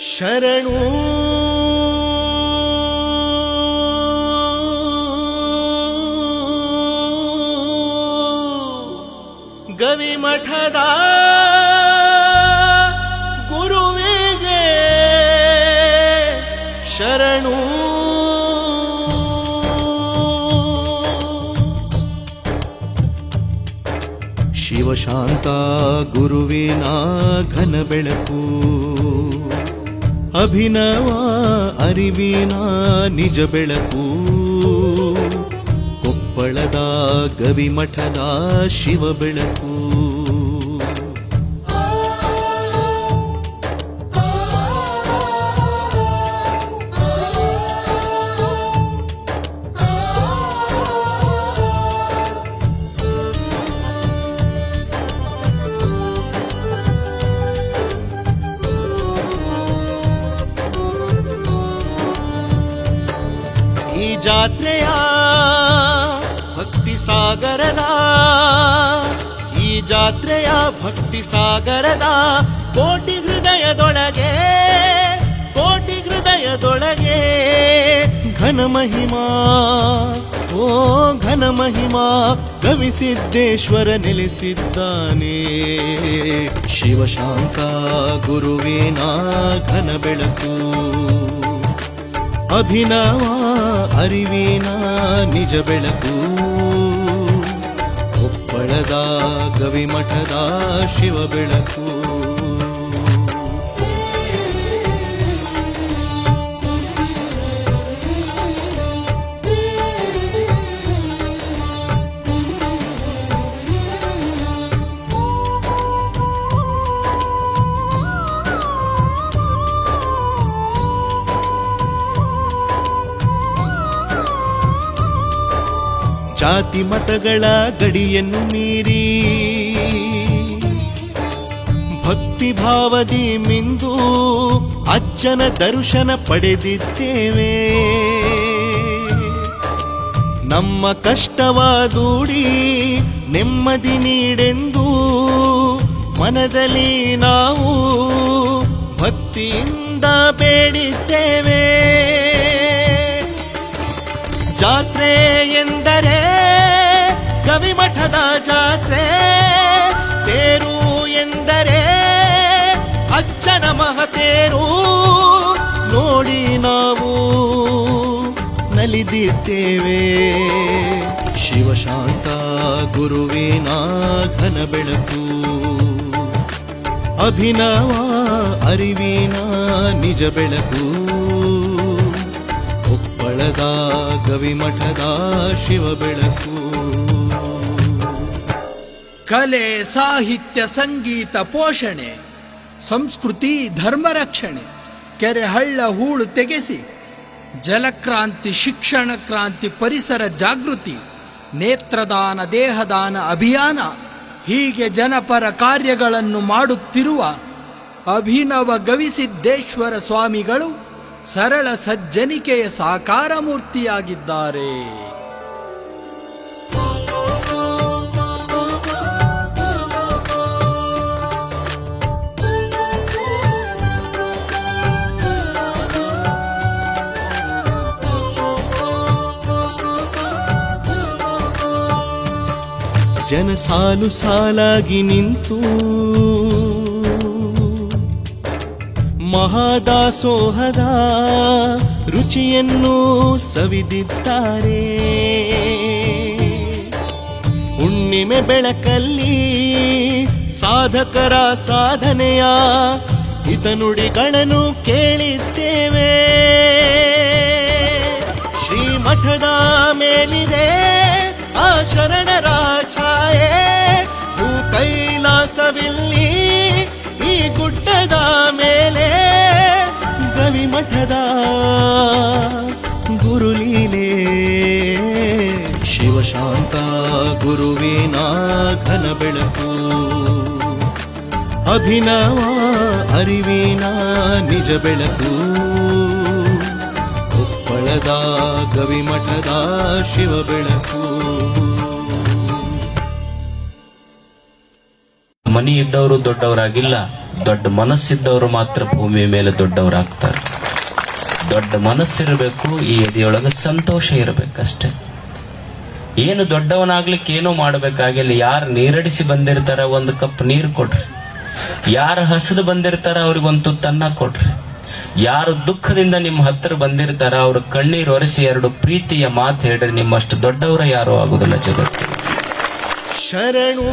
ಶರಣು. ಗವಿಮಠದ ಗುರುವಿಗೆ ಶರಣು. ಶಿವಶಾಂತ ಗುರುವಿನ ಘನ ಬೆಳಕು. ಅಭಿನವ ಅರಿವಿನ ನಿಜ ಬೆಳಕು. ಕೊಪ್ಪಳದ ಗವಿಮಠದ ಶಿವ ಬೆಳಕು. ಜಾತ್ರೆಯ ಭಕ್ತಿ ಸಾಗರದ, ಈ ಜಾತ್ರೆಯ ಭಕ್ತಿ ಸಾಗರದ ಕೋಟಿ ಹೃದಯದೊಳಗೆ ಕೋಟಿ ಹೃದಯದೊಳಗೆ ಘನ ಮಹಿಮಾ, ಓ ಘನ ಮಹಿಮಾ ಕವಿಸಿದ್ದೇಶ್ವರ ನೆಲೆಸಿದ್ದಾನೆ. ಶಿವಶಾಂತ ಗುರುವಿನ ಘನ ಬೆಳಕು. ಅಭಿನವ ಅರಿವಿನ ನಿಜ ಬೆಳಕು. ಕೊಪ್ಪಳದ ಗವಿಮಠದ ಶಿವ ಬೆಳಕು. ಜಾತಿ ಮತಗಳ ಗಡಿಯನ್ನು ಮೀರಿ ಭಕ್ತಿ ಭಾವದಿ ಮಿಂದು ಅಜ್ಜನ ದರ್ಶನ ಪಡೆದಿದ್ದೇವೆ. ನಮ್ಮ ಕಷ್ಟವ ದೂಡಿ ನೆಮ್ಮದಿ ನೀಡೆಂದು ಮನದಲ್ಲಿ ನಾವು ಭಕ್ತಿಯಿಂದ ಬೇಡಿದ್ದೇವೆ. ಜಾತ್ರೆ ಮಹತೇರು ನೋಡಿ ನಾವು ನಲಿದಿದ್ದೇವೆ. ಶಿವಶಾಂತ ಗುರುವಿನ ಘನ ಬೆಳಕು. ಅಭಿನವ ಅರಿವಿನ ನಿಜ ಬೆಳಕು. ಕೊಪ್ಪಳದ ಗವಿಮಠದ ಶಿವ ಬೆಳಕು. ಕಲೆ, ಸಾಹಿತ್ಯ, ಸಂಗೀತ, ಪೋಷಣೆ. ಸಂಸ್ಕೃತಿ ಧರ್ಮ ರಕ್ಷಣೆ. ಕೆರೆ ಹಳ್ಳ ಹೂಳು ತೆಗೆಸಿ. ಜಲಕ್ರಾಂತಿ ಶಿಕ್ಷಣ ಕ್ರಾಂತಿ ಪರಿಸರ ಜಾಗೃತಿ. ನೇತ್ರದಾನ ದೇಹದಾನ ಅಭಿಯಾನ. ಹೀಗೆ ಜನಪರ ಕಾರ್ಯಗಳನ್ನು ಮಾಡುತ್ತಿರುವ ಅಭಿನವ ಗವಿಸಿದ್ದೇಶ್ವರ ಸ್ವಾಮಿಗಳು ಸರಳ ಸಜ್ಜನಿಕೆಯ ಸಾಕಾರ ಮೂರ್ತಿಯಾಗಿದ್ದಾರೆ ಜನ ಸಾಲು ಸಾಲಾಗಿ ನಿಂತು. ಮಹಾದಾಸೋಹದ ರುಚಿಯನ್ನು ಸವಿದಿದ್ದಾರೆ. ಹುಣ್ಣಿಮೆ ಬೆಳಕಲ್ಲಿ ಸಾಧಕರ ಸಾಧನೆಯ ಹಿತನುಡಿಗಳನ್ನು ಕೇಳಿದ್ದೇವೆ. ಶ್ರೀಮಠದ ಮೇಲಿದೆ. ಶಿವಶಾಂತ ಗುರುವಿನ ಘನ ಬೆಳಕು. ಅಭಿನವ ಅರಿವಿನ ನಿಜ ಬೆಳಕು. ಕೊಪ್ಪಳದ ಗವಿಮಠದ ಶಿವ ಬೆಳಕು. ಮನಿ ಇದ್ದವರು ದೊಡ್ಡವರಾಗಿಲ್ಲ, ದೊಡ್ಡ ಮನಸ್ಸಿದ್ದವರು ಮಾತ್ರ ಭೂಮಿಯ ಮೇಲೆ ದೊಡ್ಡವರಾಗ್ತಾರೆ. ದೊಡ್ಡ ಮನಸ್ಸಿರಬೇಕು, ಈ ಎದೆಯೊಳಗೆ ಸಂತೋಷ ಇರಬೇಕಷ್ಟೇ. ಏನು ದೊಡ್ಡವನಾಗ್ಲಿಕ್ಕೆ ಏನೋ ಮಾಡಬೇಕಾಗಿಲ್ಲ. ಯಾರು ನೀರಡಿಸಿ ಬಂದಿರ್ತಾರ ಒಂದು ಕಪ್ ನೀರು ಕೊಡ್ರಿ. ಯಾರು ಹಸಿದು ಬಂದಿರ್ತಾರ ಅವ್ರಿಗೊಂದು ತುತ್ತನ್ನ ಕೊಡ್ರಿ. ಯಾರು ದುಃಖದಿಂದ ನಿಮ್ಮ ಹತ್ತಿರ ಬಂದಿರ್ತಾರ ಅವರು ಕಣ್ಣೀರು ಒರೆಸಿ ಎರಡು ಪ್ರೀತಿಯ ಮಾತು ಹೇಳ್ರಿ. ನಿಮ್ಮಷ್ಟು ದೊಡ್ಡವರ ಯಾರು ಆಗುದಿಲ್ಲ ಜಗತ್ತು. ಶರಣು